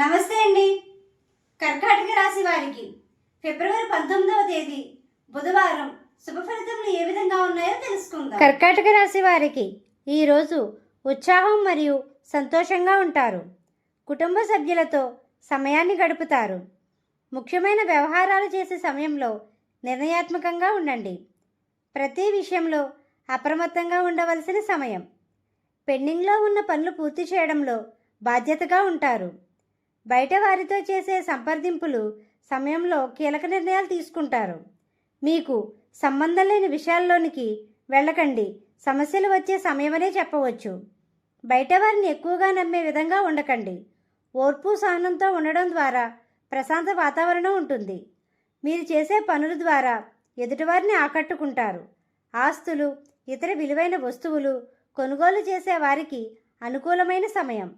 నమస్తే అండి. కర్కాటక రాశి వారికి ఫిబ్రవరి పంతొమ్మిదవ తేదీ బుధవారం శుభ ఫలితములు ఏ విధంగా ఉన్నాయో తెలుసుకుందాం. కర్కాటక రాశి వారికి ఈరోజు ఉత్సాహం మరియు సంతోషంగా ఉంటారు. కుటుంబ సభ్యులతో సమయాన్ని గడుపుతారు. ముఖ్యమైన వ్యవహారాలు చేసే సమయంలో నిర్ణయాత్మకంగా ఉండండి. ప్రతి విషయంలో అప్రమత్తంగా ఉండవలసిన సమయం. పెండింగ్లో ఉన్న పనులు పూర్తి చేయడంలో బాధ్యతగా ఉంటారు. బయట వారితో చేసే సంప్రదింపులు సమయంలో కీలక నిర్ణయాలు తీసుకుంటారు. మీకు సంబంధం లేని విషయాల్లోనికి వెళ్ళకండి. సమస్యలు వచ్చే సమయమనే చెప్పవచ్చు. బయట వారిని ఎక్కువగా నమ్మే విధంగా ఉండకండి. ఓర్పు సహనంతో ఉండడం ద్వారా ప్రశాంత వాతావరణం ఉంటుంది. మీరు చేసే పనుల ద్వారా ఎదుటివారిని ఆకట్టుకుంటారు. ఆస్తులు ఇతర విలువైన వస్తువులు కొనుగోలు చేసే వారికి అనుకూలమైన సమయం.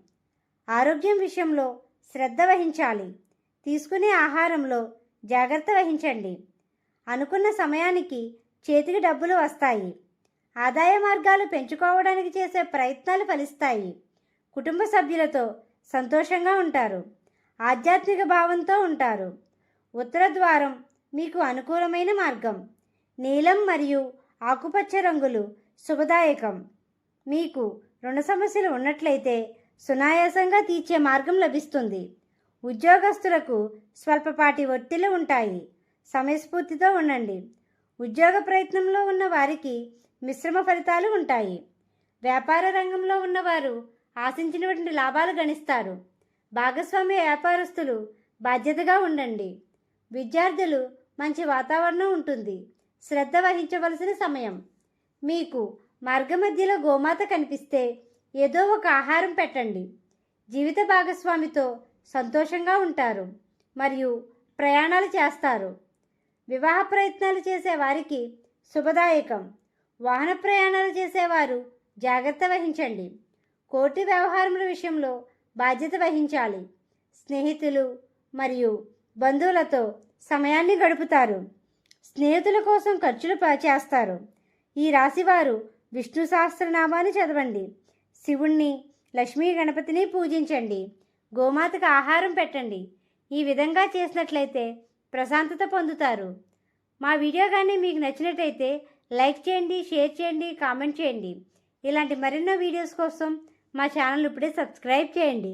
ఆరోగ్యం విషయంలో శ్రద్ధ వహించాలి. తీసుకునే ఆహారంలో జాగ్రత్త వహించండి. అనుకున్న సమయానికి చేతికి డబ్బులు వస్తాయి. ఆదాయ మార్గాలు పెంచుకోవడానికి చేసే ప్రయత్నాలు ఫలిస్తాయి. కుటుంబ సభ్యులతో సంతోషంగా ఉంటారు. ఆధ్యాత్మిక భావంతో ఉంటారు. ఉత్తర ద్వారం మీకు అనుకూలమైన మార్గం. నీలం మరియు ఆకుపచ్చ రంగులు శుభదాయకం. మీకు రుణ సమస్యలు ఉన్నట్లయితే సునాయాసంగా తీర్చే మార్గం లభిస్తుంది. ఉద్యోగస్తులకు స్వల్పపాటి ఒత్తిళ్ళు ఉంటాయి. సమయస్ఫూర్తితో ఉండండి. ఉద్యోగ ప్రయత్నంలో ఉన్న వారికి మిశ్రమ ఫలితాలు ఉంటాయి. వ్యాపార రంగంలో ఉన్నవారు ఆశించినటువంటి లాభాలు గణిస్తారు. భాగస్వామ్య వ్యాపారస్తులు బాధ్యతగా ఉండండి. విద్యార్థులు మంచి వాతావరణం ఉంటుంది. శ్రద్ధ వహించవలసిన సమయం. మీకు మార్గమధ్యలో గోమాత కనిపిస్తే ఏదో ఒక ఆహారం పెట్టండి. జీవిత భాగస్వామితో సంతోషంగా ఉంటారు. మరియు ప్రయాణాలు చేస్తారు. వివాహ ప్రయత్నాలు చేసే వారికి శుభదాయకం. వాహన ప్రయాణాలు చేసేవారు జాగ్రత్త వహించండి. కోర్టు వ్యవహారముల విషయంలో బాధ్యత వహించాలి. స్నేహితులు మరియు బంధువులతో సమయాన్ని గడుపుతారు. స్నేహితుల కోసం ఖర్చులు చేస్తారు. ఈ రాశివారు విష్ణు సహస్రనామాన్ని చదవండి. శివుణ్ణి లక్ష్మీ గణపతిని పూజించండి. గోమాతకు ఆహారం పెట్టండి. ఈ విధంగా చేసినట్లయితే ప్రశాంతత పొందుతారు. మా వీడియో కానీ మీకు నచ్చినట్టయితే లైక్ చేయండి షేర్ చేయండి కామెంట్ చేయండి. ఇలాంటి మరెన్నో వీడియోస్ కోసం మా ఛానల్ ఇప్పుడే సబ్స్క్రైబ్ చేయండి.